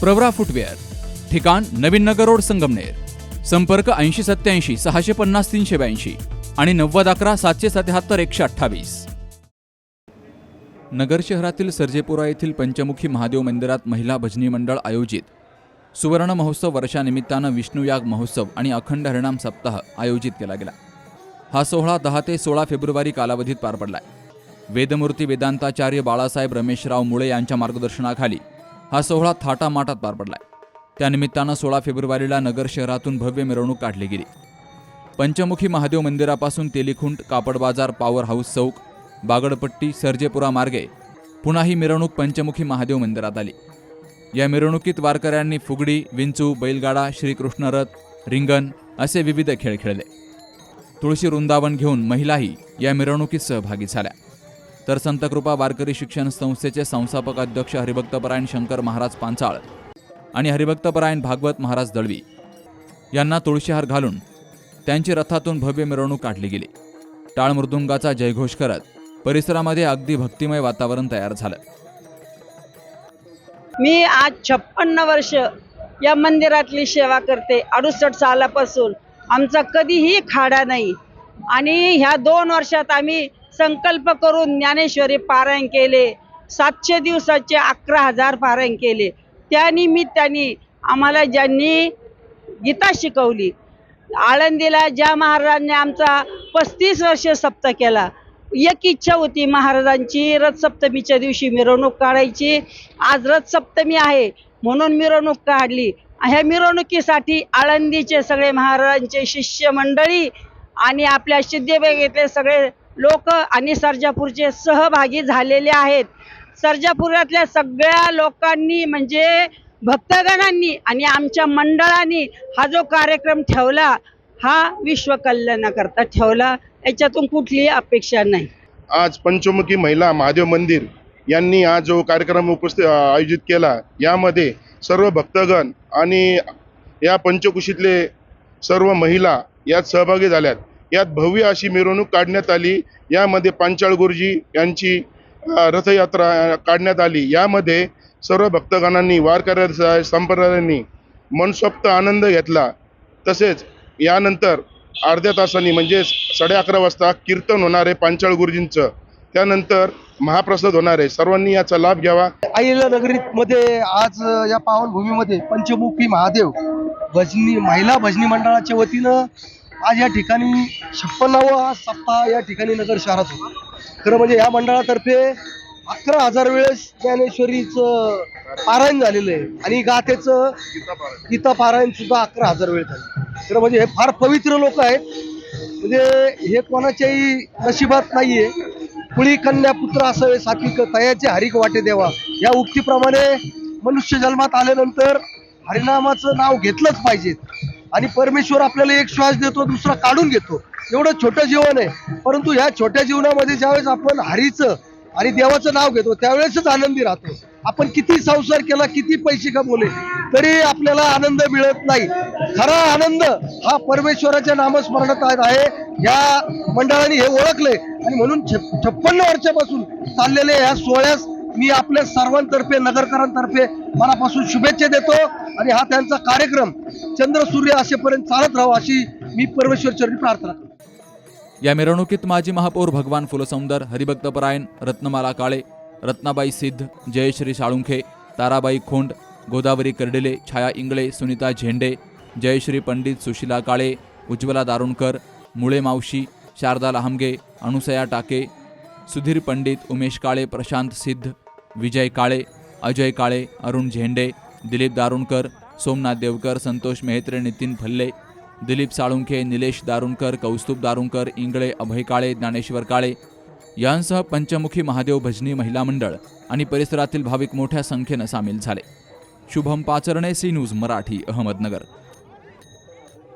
Pravara footwear ठिकाण नवीन नगर road Sangamner संपर्क ऐंशी सत्याऐंशी सहाशे पन्नास तीनशे ब्याऐंशी आणि नव्वद अकरा सातशे सत्याहत्तर एकशे अठ्ठावीस. नगर शहरातील सर्जेपुरा येथील पंचमुखी महादेव मंदिरात महिला भजनी मंडळ आयोजित सुवर्ण महोत्सव वर्षानिमित्तानं विष्णुयाग महोत्सव आणि अखंड हरिणाम सप्ताह आयोजित केला गेला. हा सोहळा दहा ते सोळा फेब्रुवारी कालावधीत पार पडलाय. वेदमूर्ती वेदांताचार्य बाळासाहेब रमेशराव मुळे यांच्या मार्गदर्शनाखाली हा सोहळा थाटामाटात पार पडलाय. त्यानिमित्तानं सोळा फेब्रुवारीला नगर शहरातून भव्य मिरवणूक काढली गेली. पंचमुखी महादेव मंदिरापासून तेलीखुंट कापड बाजार पॉवर हाऊस चौक बागडपट्टी सर्जेपुरा मार्गे पुन्हा ही मिरवणूक पंचमुखी महादेव मंदिरात आली. या मिरवणुकीत वारकऱ्यांनी फुगडी विंचू बैलगाडा श्रीकृष्ण रथ रिंगण असे विविध खेळ खेळले. तुळशी वृंदावन घेऊन महिलाही या मिरवणुकीत सहभागी झाल्या. तर संतकृपा वारकरी शिक्षण संस्थेचे संस्थापक अध्यक्ष हरिभक्तपरायण शंकर महाराज पांचाळ आणि हरिभक्तपरायण भागवत महाराज दळवी यांना तुळशीहार घालून त्यांची रथातून भव्य मिरवणूक काढली गेली. टाळ मृदुंगाचा जयघोष करत परिसरामध्ये अगदी भक्तिमय वातावरण तयार झालं. मी आज छप्पन्न वर्ष या मंदिरातली सेवा करते. अडुसष्ट सालापासून. आमचा कधीही खाडा नाही. आणि ह्या दोन वर्षात आम्ही संकल्प करून ज्ञानेश्वरी पारायण केले. सातशे दिवसाचे अकरा हजार पारायण केले. त्यानिमित्ताने आम्हाला ज्यांनी गीता शिकवली आळंदीला ज्या महाराजांनी आमचा पस्तीस वर्ष सप्त केला एक इच्छा होती महाराजांची रथसप्तमीच्या दिवशी मिरवणूक काढायची. आज रथसप्तमी आहे म्हणून मिरवणूक काढली. ह्या मिरवणुकीसाठी आळंदीचे सगळे महाराजांचे शिष्य मंडळी आणि आपल्या सिद्धिबेगेतले सगळे लोक आणि सर्जापूरचे सहभागी झालेले आहेत. सर्जापुरातल्या सगळ्या लोकांनी म्हणजे भक्तगणांनी आणि आमच्या मंडळांनी हा जो कार्यक्रम ठेवला हा विश्वकल्याणाकरता ठेवला. याच्यातून कुठलीही अपेक्षा नाही. आज पंचमुखी महिला महादेव मंदिर यांनी आज जो कार्यक्रम उपस्थित आयोजित केला यामध्ये सर्व भक्तगण आणि या पंचकुशीतले सर्व महिला यात सहभागी झाल्यात. यात भव्य अशी मिरवणूक काढण्यात आली. यामध्ये पांचाळ गुरुजी यांची रथयात्रा काढण्यात आली. यामध्ये सर्व भक्तगणांनी वारकऱ्या संप्रदायांनी मनसोक्त आनंद घेतला. तसेच यानंतर अर्ध्या तासांनी म्हणजे साडे अकरा वाजता कीर्तन होणार आहे पांचाळ गुरुजींचं त्यानंतर महाप्रसाद होणार. आहे सर्वांनी याचा लाभ घ्यावा. अहिल्या नगरीमध्ये आज या पावनभूमीमध्ये पंचमुखी महादेव भजनी महिला भजनी मंडळाच्या वतीनं आज या ठिकाणी छप्पन्नावा सप्ताह या ठिकाणी नगर शहरात होतो. खरं म्हणजे या मंडळातर्फे अकरा हजार वेळेस ज्ञानेश्वरीचं पारायण झालेलं आहे. आणि गाथेचं गीता पारायण सुद्धा अकरा हजार वेळ झालं. खरं म्हणजे हे फार पवित्र लोक आहेत. म्हणजे हे कोणाच्याही नशिबात नाहीये. कुळी कन्या पुत्र असावे सात्विक तयाचे हरिक वाटे देवा. या उक्तीप्रमाणे मनुष्य जन्मात आल्यानंतर हरिनामाचं नाव घेतलंच पाहिजे. आणि परमेश्वर आपल्याला एक श्वास देतो दुसरा काढून घेतो. एवढं छोटं जीवन आहे. परंतु ह्या छोट्या जीवनामध्ये ज्यावेळेस आपण हरीचं आणि देवाचं नाव घेतो त्यावेळेसच आनंदी राहतो. आपण किती संसार केला किती पैसे कमवले तरी आपल्याला आनंद मिळत नाही. खरा आनंद हा परमेश्वराच्या नामस्मरणात आहे. या मंडळाने हे ओळखलंय. आणि म्हणून छप- छप्पन्न वर्षापासून चाललेल्या या सोहळ्यास मी आपल्या सर्वांतर्फे नगरकरांतर्फे मनापासून शुभेच्छा देतो. आणि हा त्यांचा कार्यक्रम चंद्र सूर्य असेपर्यंत चालत राहावा अशी मी परमेश्वर चरणी प्रार्थना करतो. या मिरवणुकीत माजी महापौर भगवान फुलसौंदर हरिभक्तपरायण रत्नमाला काळे रत्नाबाई सिद्ध जयश्री साळुंखे ताराबाई खोंड गोदावरी कर्डिले छाया इंगळे सुनीता झेंडे जयश्री पंडित सुशीला काळे उज्ज्वला दारुणकर मुळे मावशी शारदा लहामगे अनुसया टाके सुधीर पंडित उमेश काळे प्रशांत सिद्ध विजय काळे अजय काळे अरुण झेंडे दिलीप दारुणकर सोमनाथ देवकर संतोष मेहत्रे नितीन फल्ले दिलीप साळुंखे निलेश दारुणकर कौस्तुभ दारुणकर इंगळे अभय काळे ज्ञानेश्वर काळे यांसह पंचमुखी महादेव भजनी महिला मंडळ आणि परिसरातील भाविक मोठ्या संख्येनं सामील झाले. Shubham Pacharne C news Marathi Ahmednagar.